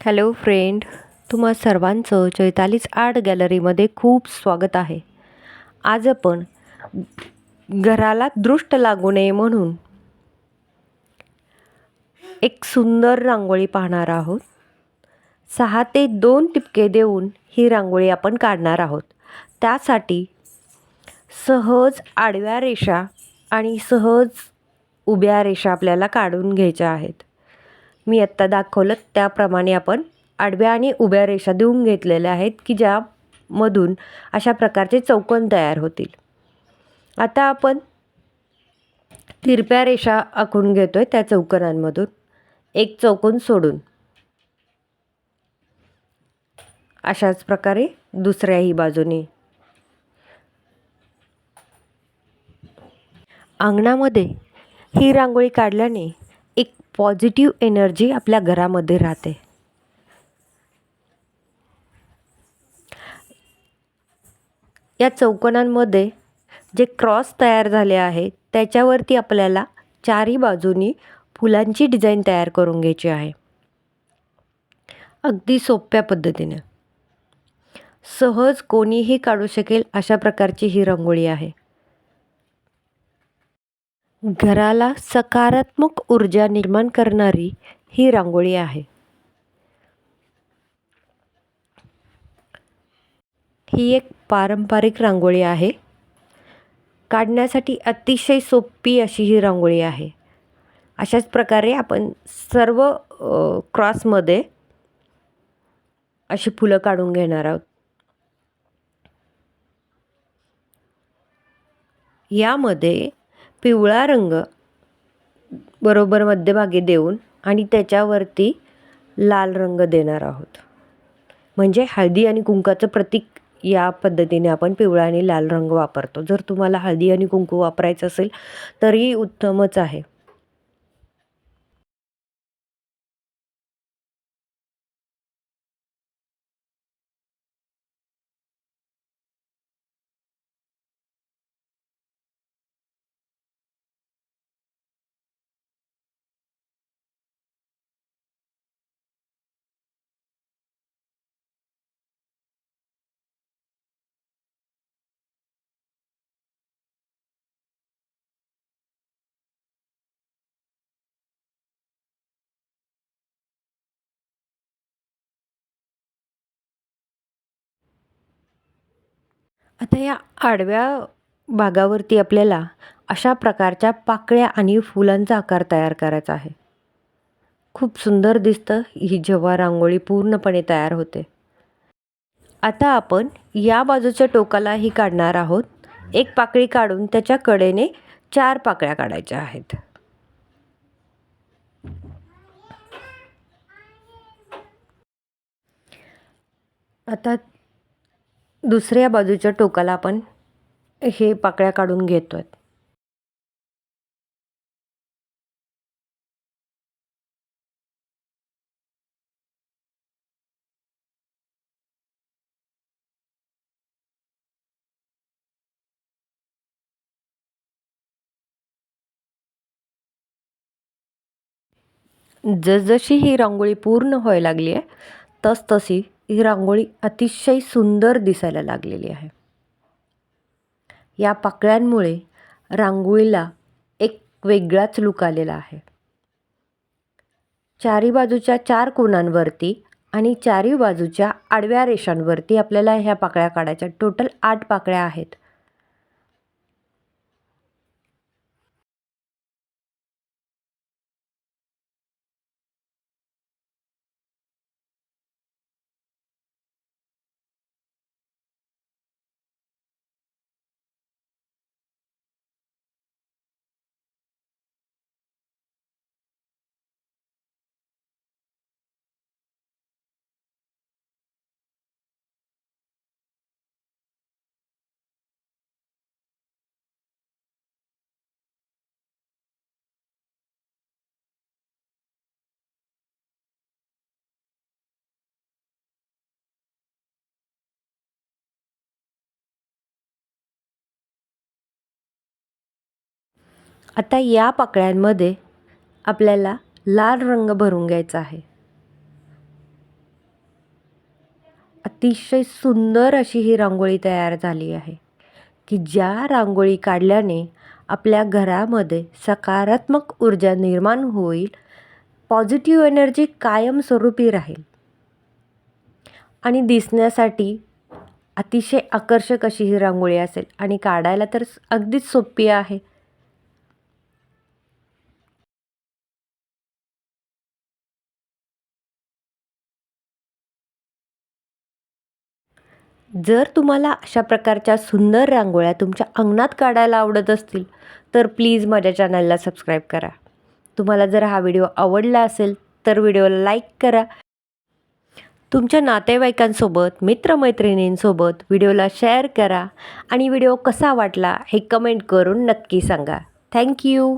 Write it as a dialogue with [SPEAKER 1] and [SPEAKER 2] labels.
[SPEAKER 1] Hello friend तुम्हा सर्वांचं चैतालीच art गॅलरीमध्ये खूप स्वागत आहे. आज आपण घराला दृष्ट लागू नये म्हणून एक सुंदर रांगोळी पाहणार आहोत. सहा ते दोन टिपके देऊन ही रांगोळी आपण काढणार आहोत. त्यासाठी सहज आडव्या रेषा आणि सहज उभ्या रेषा आपल्याला काढून घ्यायच्या आहेत. मी आत्ता दाखवलं त्याप्रमाणे आपण आडव्या आणि उभ्या रेषा देऊन घेतलेल्या आहेत की ज्यामधून अशा प्रकारचे चौकोन तयार होतील. आता आपण तिरप्या रेषा आखून घेतो आहे त्या चौकोनांमधून. एक चौकोन सोडून. अशाच प्रकारे दुसऱ्याही बाजूने. अंगणामध्ये ही रांगोळी काढल्याने पॉझिटिव्ह एनर्जी आपल्या घरामध्ये राहते. या चौकोनांमध्ये जे क्रॉस तयार झाले आहे त्याच्यावरती आपल्याला चारही बाजूनी फुलांची डिझाईन तयार करून घ्यायची आहे. अगदी सोप्या पद्धतीने. सहज कोणीही काढू शकेल अशा प्रकारची ही रंगोळी आहे. घराला सकारात्मक ऊर्जा निर्माण करणारी ही रांगोळी आहे. ही एक पारंपरिक रांगोळी आहे. काढण्यासाठी अतिशय सोपी अशी ही रांगोळी आहे. अशाच प्रकारे आपण सर्व क्रॉसमध्ये अशी फुलं काढून घेणार आहोत. यामध्ये पिवळा रंग बरोबर मध्यभागी देऊन आणि त्याच्यावरती लाल रंग देणार आहोत. म्हणजे हळदी आणि कुंकाचं प्रतीक या पद्धतीने आपण पिवळा आणि लाल रंग वापरतो. जर तुम्हाला हळदी आणि कुंकू वापरायचं असेल तरी उत्तमच आहे. आता या आडव्या भागावरती आपल्याला अशा प्रकारच्या पाकळ्या आणि फुलांचा आकार तयार करायचा आहे. खूप सुंदर दिसतं ही जेव्हा रांगोळी पूर्णपणे तयार होते. आता आपण या बाजूच्या टोकालाही काढणार आहोत. एक पाकळी काढून त्याच्या कडेने चार पाकळ्या काढायच्या आहेत. आता दुसऱ्या बाजूच्या टोकाला आपण हे पाकळ्या काढून घेतो आहे जसजशी ही रांगोळी पूर्ण व्हायला लागली आहे तसतशी ही रांगोळी अतिशय सुंदर दिसायला लागलेली आहे. या पाकळ्यांमुळे रांगोळीला एक वेगळाच लुक आलेला आहे. चारी बाजूच्या चार कोणांवरती आणि चारी बाजूच्या आडव्या रेषांवरती आपल्याला ह्या पाकळ्या काढायच्या. टोटल आठ पाकळ्या आहेत. आता या पाकळ्यांमध्ये आपल्याला लाल रंग भरून घ्यायचा आहे. अतिशय सुंदर अशी ही रांगोळी तयार झाली आहे की ज्या रांगोळी काढल्याने आपल्या घरामध्ये सकारात्मक ऊर्जा निर्माण होईल पॉझिटिव्ह एनर्जी कायमस्वरूपी राहील. आणि दिसण्यासाठी अतिशय आकर्षक अशी ही रांगोळी असेल आणि काढायला तर अगदीच सोपी आहे. जर तुम्हाला अशा प्रकारच्या सुंदर रांगोळ्या तुमच्या अंगणात काढायला आवडत असतील तर प्लीज माझ्या चॅनलला सबस्क्राईब करा. तुम्हाला जर हा व्हिडिओ आवडला असेल तर व्हिडिओला लाईक करा. तुमच्या नातेवाईकांसोबत मित्रमैत्रिणींसोबत व्हिडिओला शेअर करा आणि व्हिडिओ कसा वाटला हे कमेंट करून नक्की सांगा. थँक्यू